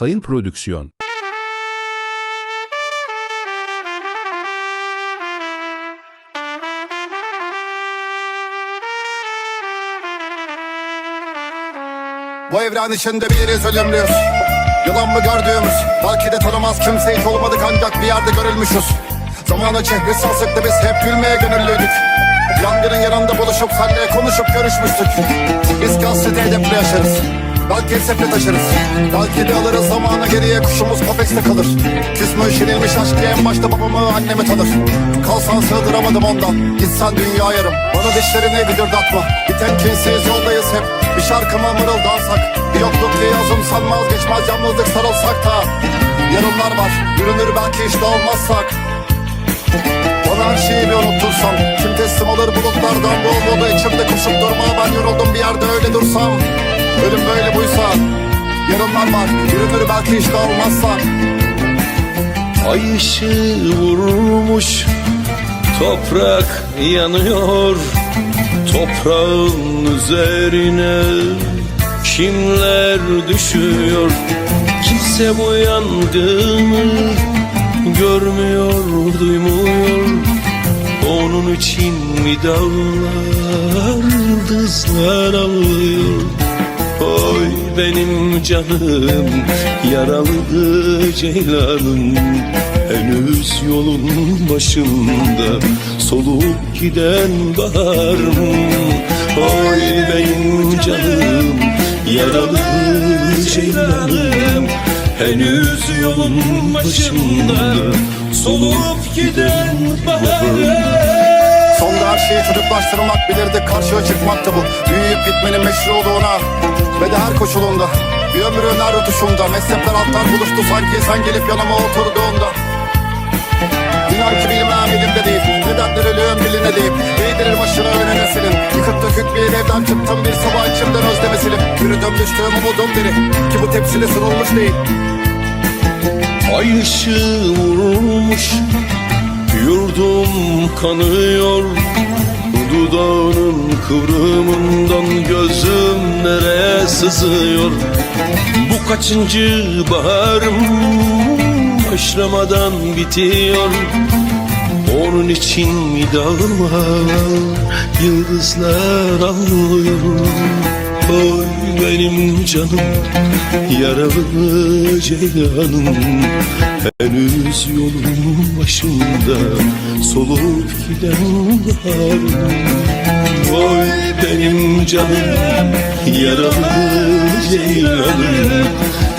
Sayın Prodüksiyon. Bu evren içinde biliriz ölümlüyüz. Yılan mı gördüğümüz? Belki de tanımaz kimse hiç olmadık ancak bir yerde görülmüşüz. Zamanı çehri sarsıktı biz hep gülmeye gönüllüydük. Yangının yanında buluşup senle konuşup görüşmüştük. Biz gazete edepli yaşarız Belki sepet taşırız. Belki de alırız zamanı geriye. Kuşumuz kafeste kalır. Küsmüş yenilmiş aşk diye en başta babamı annemi tanır. Kalsan sığdıramadım ondan. Gitsen dünya yarım. Bana dişlerini gıcırdatma. Biten kinsiz yoldayız hep. Bir şarkıma mırıldansak. Bir yokluk diye azımsan vazgeçmez Yalnızlık sarılsak da. Yarınlar var. Yürünür belki işte olmazsak. Bana her şeyi bir unuttursam. Kim teslim alır bulutlardan. Bol bolu içimde koşup durma. Ben yoruldum bir yerde öyle dursam Ölüm böyle buysa Yarınlar var. Yürünür belki işte olmazsa. Ay ışığı vurmuş Toprak yanıyor. Toprağın üzerine Kimler düşüyor. Kimse bu yangını Görmüyor, duymuyor. Onun için mi dağlar Dızlar ağlıyor Oy benim canım yaralı ceylanım. Henüz yolun başında solup giden baharım. Oy benim canım yaralı ceylanım. Henüz yolun başında solup giden baharım Sonda her şeyi çocuklaştırmak bilirdik Karşıya çıkmaktı bu. Büyüyüp gitmenin meşruluğuna Ve de her koşulunda. Bir ömrün her rutuşunda Mezhepler altlar buluştu sanki. Sen gelip yanıma oturduğunda. İnan ki bilmem elimde değil. Nedendir ölüm biline deyip Eğdirir başına önüne senin. Yıkık dökük bir evden çıktım. Bir sabah içimden özleme Yürüdüm düştüğüm umudum diri Ki bu tepsili sınılmış değil. Ay ışığı vurmuş Yurdum kanıyor. Dudağının kıvrımından gözüm nereye sızıyor? Bu kaçıncı baharım Başlamadan bitiyor? Onun için mi dağlar Yıldızlar ağlıyor Oy benim canım Yaralı ceylanım. Henüz yolun başında Solup giden baharım Oy benim canım Yaralı ceylanım.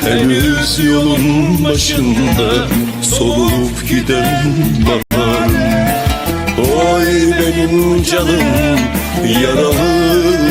Henüz yolun başında Solup giden baharım Oy benim canım Yaralı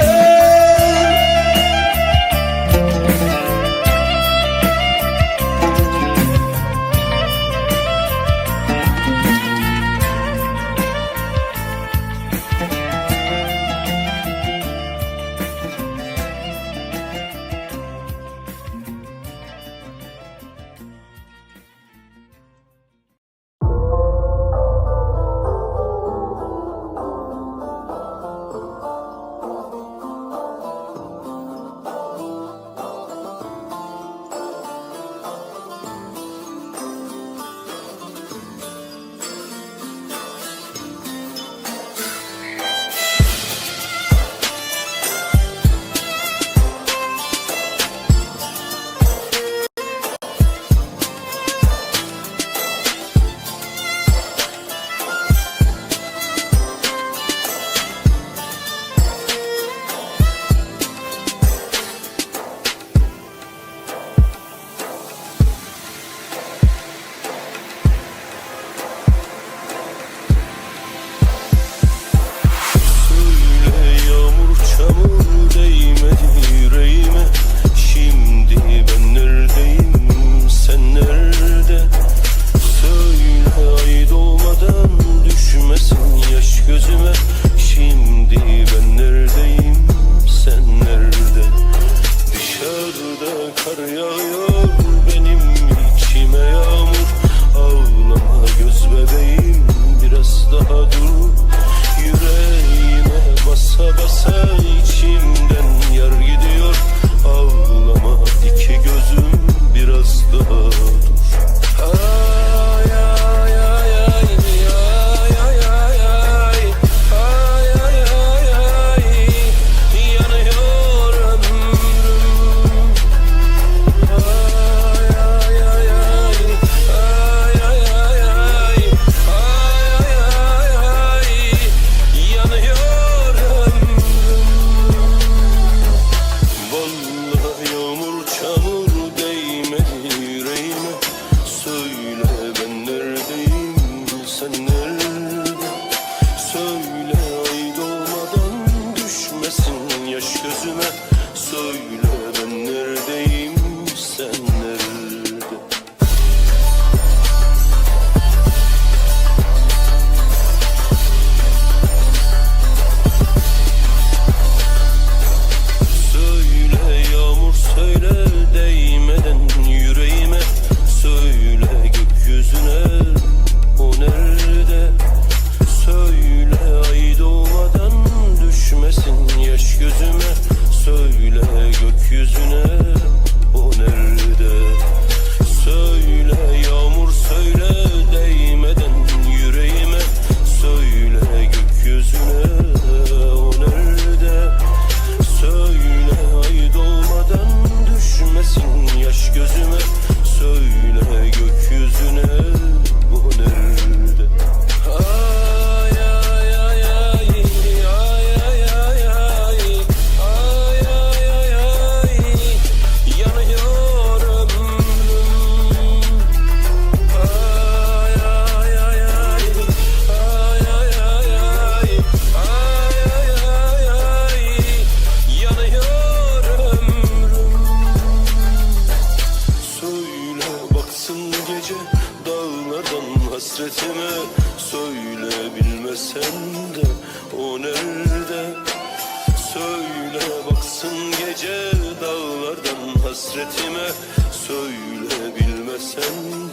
hasretime Söyle bilmesen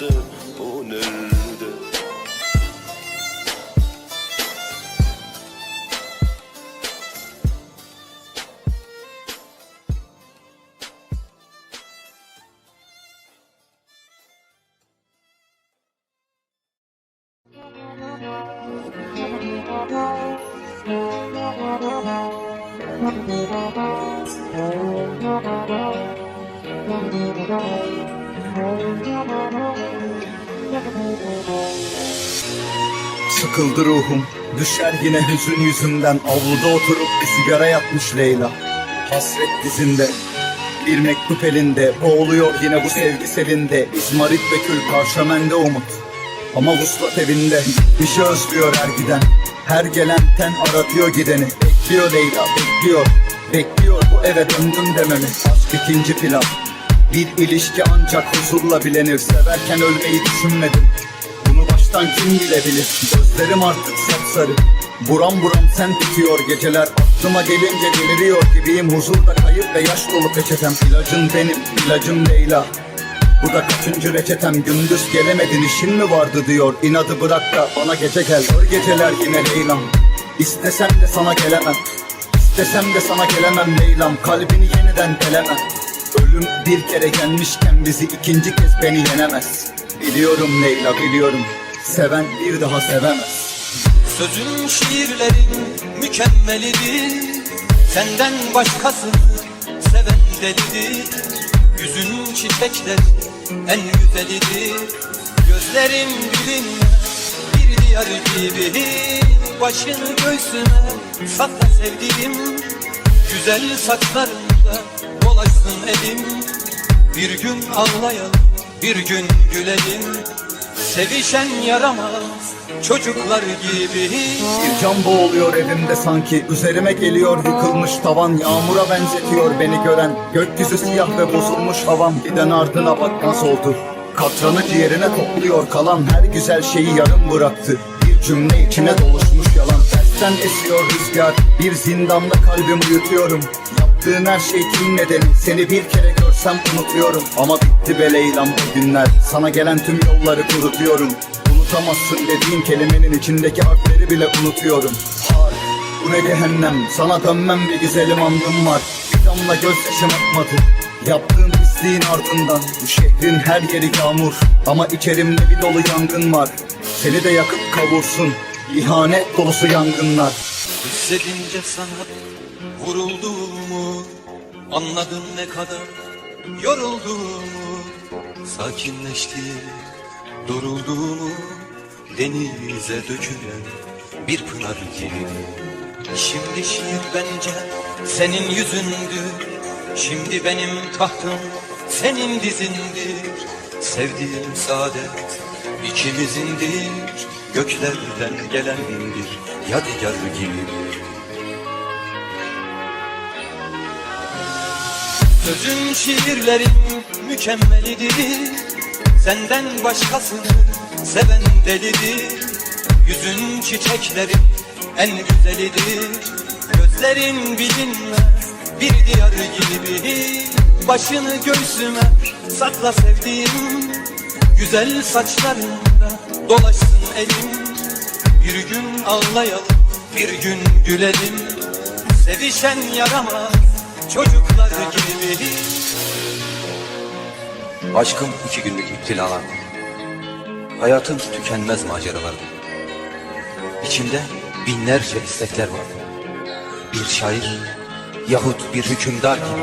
Sıkıldı ruhum Düşer yine hüzün yüzünden. Avluda oturup bir sigara yapmış Leyla. Hasret dizinde Bir mektup elinde. Boğuluyor yine bu sevgi selinde. İzmarit ve kül karşımende umut. Ama vuslat evinde Bir şey özlüyor her giden. Her gelen ten aratıyor gideni. Bekliyor Leyla bekliyor. Bekliyor bu eve döndüm dememi. Aşk ikinci plan Bir ilişki ancak huzurla bilenir. Severken ölmeyi düşünmedim. Bunu baştan kim bilebilir? Gözlerim artık sapsarı. Buram buram sen bitiyor geceler. Aklıma gelince deliriyor gibiyim. Huzurda kayıp ve yaş dolu peçetem. İlacın benim, ilacım Leyla. Bu da kaçıncı reçetem? Gündüz gelemedin işin mi vardı diyor. İnadı bırak da bana gece gel. Kör geceler yine Leylam. İstesem de sana gelemem. İstesem de sana gelemem Leylam. Kalbini yeniden delemem Ölüm bir kere gelmişken bizi ikinci kez beni yenemez. Biliyorum Leyla biliyorum. Seven bir daha sevemez. Sözüm şiirlerin mükemmelidir. Senden başkasını seven delidir. Yüzün çiçekler en güzelidir. Gözlerin bilinmez bir diyar gibi. Başını göğsüme sakla sevdiğim Güzel saçlarında dolaşsın elim. Bir gün ağlayalım bir gün gülelim. Sevişen yaramaz çocuklar gibi. Bir can boğuluyor evimde sanki Üzerime geliyor yıkılmış tavan. Yağmura benzetiyor beni gören Gökyüzü siyah ve bozulmuş havam Giden ardına bakmaz oldu. Katranı ciğerine topluyor kalan Her güzel şeyi yarım bıraktı. Bir cümle içine doluşmuş yalan Tersten esiyor rüzgar. Bir zindanda kalbimi uyutuyorum Yaptığın her şey kim nedeni? Seni bir kere görsem unutuyorum Ama bitti be Leyla'm o günler. Sana gelen tüm yolları kurutuyorum Unutamazsın dediğin kelimenin içindeki harfleri bile unutuyorum. Harp, bu ne cehennem? Sana dönmem bir güzelim andım var. Bir damla gözyaşım akmadı. Yaptığın pisliğin ardından Bu şehrin her yeri yağmur. Ama içerimde bir dolu yangın var. Seni de yakıp kavursun. İhanet dolusu yangınlar. Hissedince sana vurulduğumu Anladım ne kadar? Yorulduğumu Sakinleşti durulduğumu Denize dökülen bir pınar gibi. Şimdi şiir bence senin yüzündür. Şimdi benim tahtım senin dizindir. Sevdiğim saadet ikimizindir Göklerden gelen bir yadigar gibi Sözün şiirlerin mükemmelidir. Senden başkasını seven delidir. Yüzün çiçeklerin en güzelidir. Gözlerin bilinmez bir diyar gibi Başını göğsüme sakla sevdiğim Güzel saçlarında dolaşsın elim. Bir gün ağlayalım bir gün gülelim. Sevişen yaramaz çocuklar gibi. Aşkım iki günlük iptilalar. Hayatım tükenmez maceralar İçimde binlerce istekler var. Bir şair yahut bir hükümdar gibi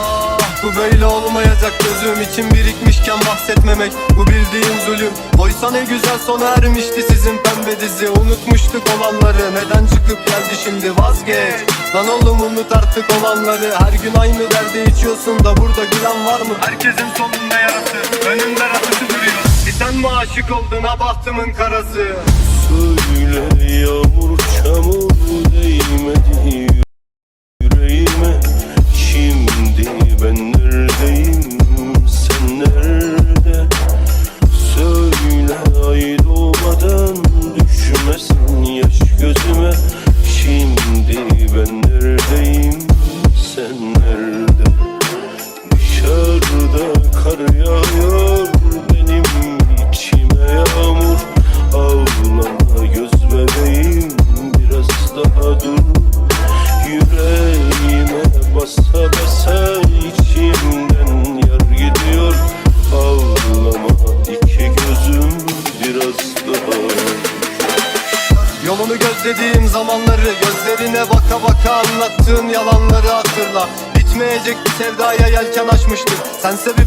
bu böyle olmayacak. Gözüm için birikmişken bahsetmemek. Bu bildiğin zulüm. Oysa ne güzel sona ermişti sizin pembe dizi. Unutmuştuk olanları. Neden çıkıp geldi şimdi? Vazgeç. Lan oğlum unut artık olanları. Her gün aynı derde içiyorsun da burada gülen var mı? Herkesin sonunda yarası. Önünde ratısı duruyor. Bir sen mi aşık oldun ha karası? Söyle yağmur çamur değmedi yağıyor benim içime yağmur. Ağlama göz biraz daha dur. Yüreğime basa basa içimden yar gidiyor. Ağlama iki gözüm biraz daha Yolunu gözlediğim zamanları Gözlerine baka anlattığın yalanları hatırla. Bitmeyecek bir sevdaya yelken açmıştık Sense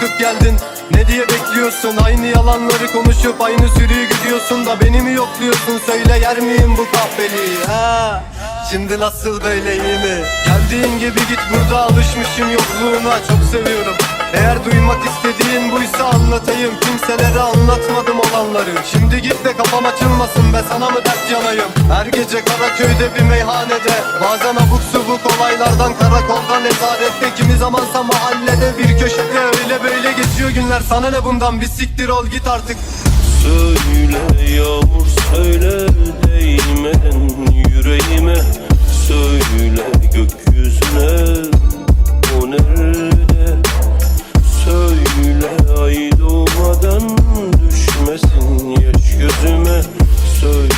çıkıp geldin? Ne diye bekliyorsun? Aynı yalanları konuşup aynı sürüyü gidiyorsun da Beni mi yokluyorsun? Söyle yer miyim bu kahveliği ha? Şimdi nasıl böyle iyi mi? Geldiğin gibi git burada alışmışım yokluğuna. Çok seviyorum. Eğer duymak istediğin buysa anlatayım. Kimselere anlatmadım olanları. Şimdi git de kafam açılmasın be sana mı dert yanayım? Her gece Karaköy'de bir meyhanede. Bazen abuk subuk olaylardan karakoldan geçiyor günler sana ne bundan? Bir siktir ol git artık. Söyle yağmur söyle değmeden yüreğime. Söyle gökyüzüne o nerede? Söyle ay doğmadan düşmesin yaş gözüme. Söyle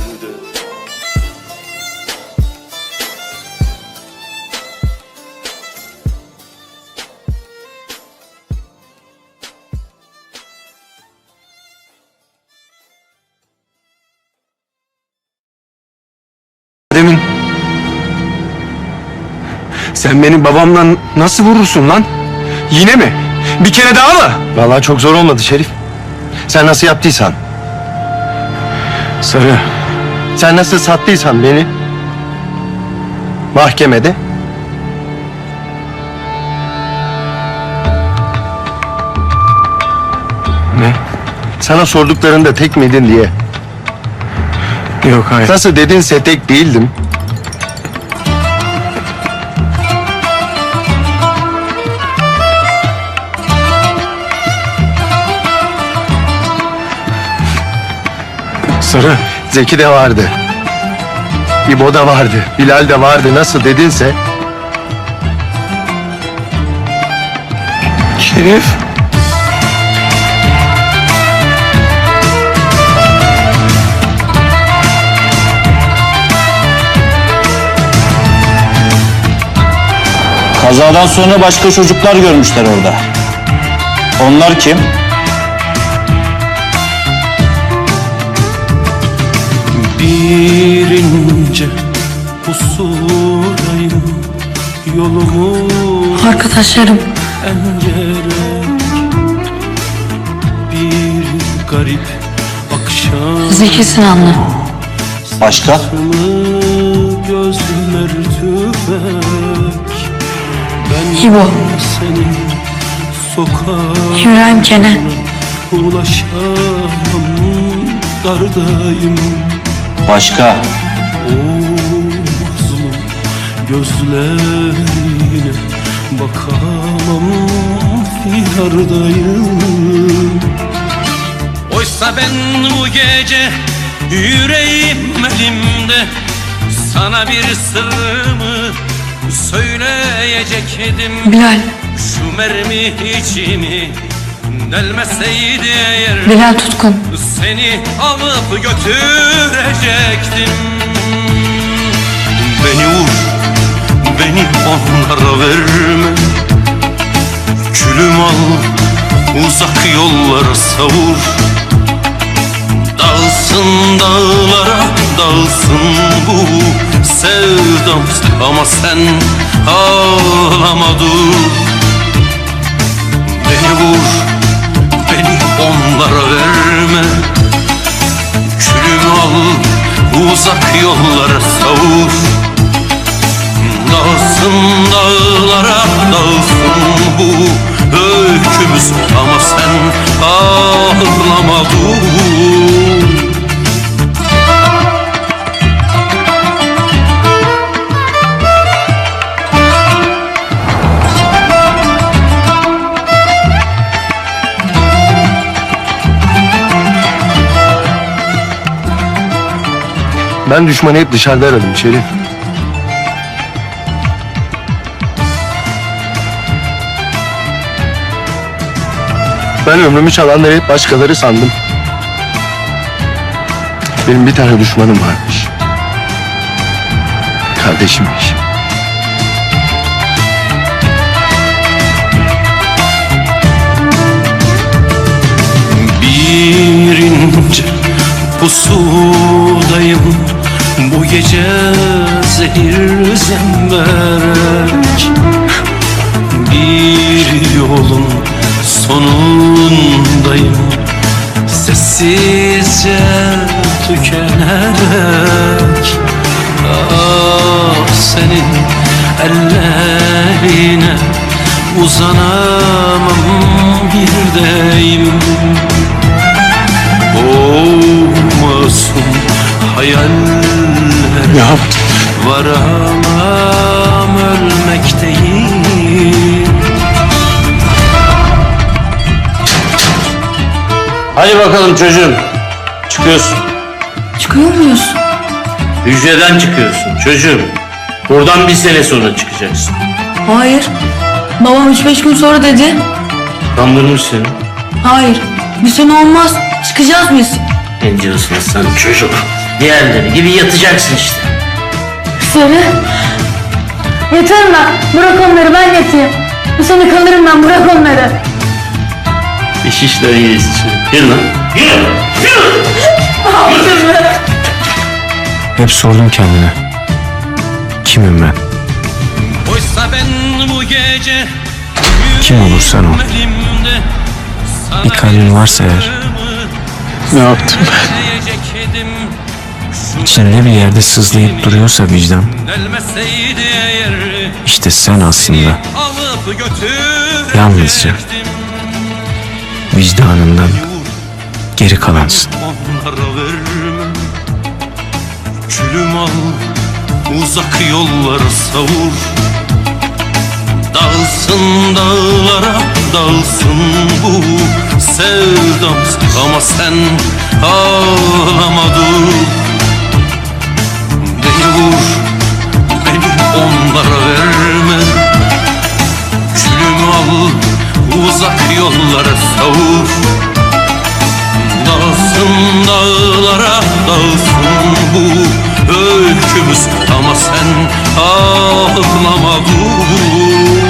sen benim babamla nasıl vurursun lan? Yine mi? Bir kere daha mı? Vallahi çok zor olmadı Şerif. Sen nasıl yaptıysan, Sarı, sen nasıl sattıysan beni mahkemede ne? sana sorduklarında tek miydin diye. Yok hayır. Nasıl dedinse tek değildim. Sarı, Zeki de vardı. İbo da vardı. Bilal de vardı. Nasıl dedinse Şerif. Kazadan sonra başka çocuklar görmüşler orada. Onlar kim? Bir ince Yolumu Arkadaşlarım engerek Bir garip akşam Zeki Sinanlı. Başka? Gözler tüfek Ben İbo. senin sokağa İbrahim Kene. ulaşamam Dardayım Başka? o mazlum gözlerine Bakamam yardayım Oysa ben bu gece yüreğim elimde Sana bir sırrımı söyleyecektim Bilal. Şu mermi içimi delmeseydi eğer Bilal Tutkun. seni alıp götürecektim. Beni vur, beni onlara verme. Külüm al uzak yollara savur. Dağılsın dağlara dağılsın bu sevdam. Ama sen ağlama dur. Beni vur Ben düşmanı hep dışarıda aradım Şerif. Ben ömrümü çalanları hep başkaları sandım. Benim bir tane düşmanım varmış. Kardeşimmiş. Bir ince pusudayım Bu gece zehir zemberek Bir yolun sonundayım. Sessizce tükenerek Ah senin ellerine uzanamam bir deyim. Olmasın hayaller Ya Varamam ölmekteyim Hadi bakalım çocuğum. Çıkıyorsun. Çıkıyor muyuz? Hücreden çıkıyorsun çocuğum. Buradan bir sene sonra çıkacaksın. Hayır. Babam 3-5 gün sonra dedi. Kandırmış seni. Hayır. Bir sene olmaz. Çıkacağız biz. Ne diyorsun sen çocuk? Diğerleri gibi yatacaksın işte. Sarı. Yeter lan. Bırak onları ben yatayım. Bu sene kalırım ben bırak onları. İş işleri iyiyiz. Yürü lan. Yürü. Yürü. hep sordum kendine. Kimim ben? Oysa ben bu gece Kim olursan ol. Bir kalbin varsa eğer. Ne yaptım söyleyecektim. İçinde bir yerde sızlayıp duruyorsa vicdan. İşte sen aslında. Yalnızca vicdanından geri kalansın. Külüm al Uzak yollara savur. Dağılsın dağlara Dağılsın bu sevdam. Ama sen ağlama dur Beni vur Beni onlara verme. Külüm al Uzak yollara savur. Dağılsın dağlara dağılsın bu öykümüz. Ama sen ağlama dur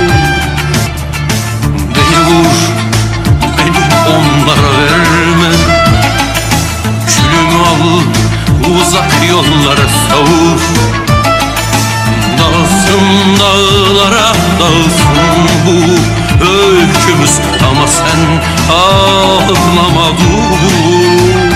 uzak yollara savur Dağılsın dağlara dağılsın bu öykümüz. Ama sen ağlama dur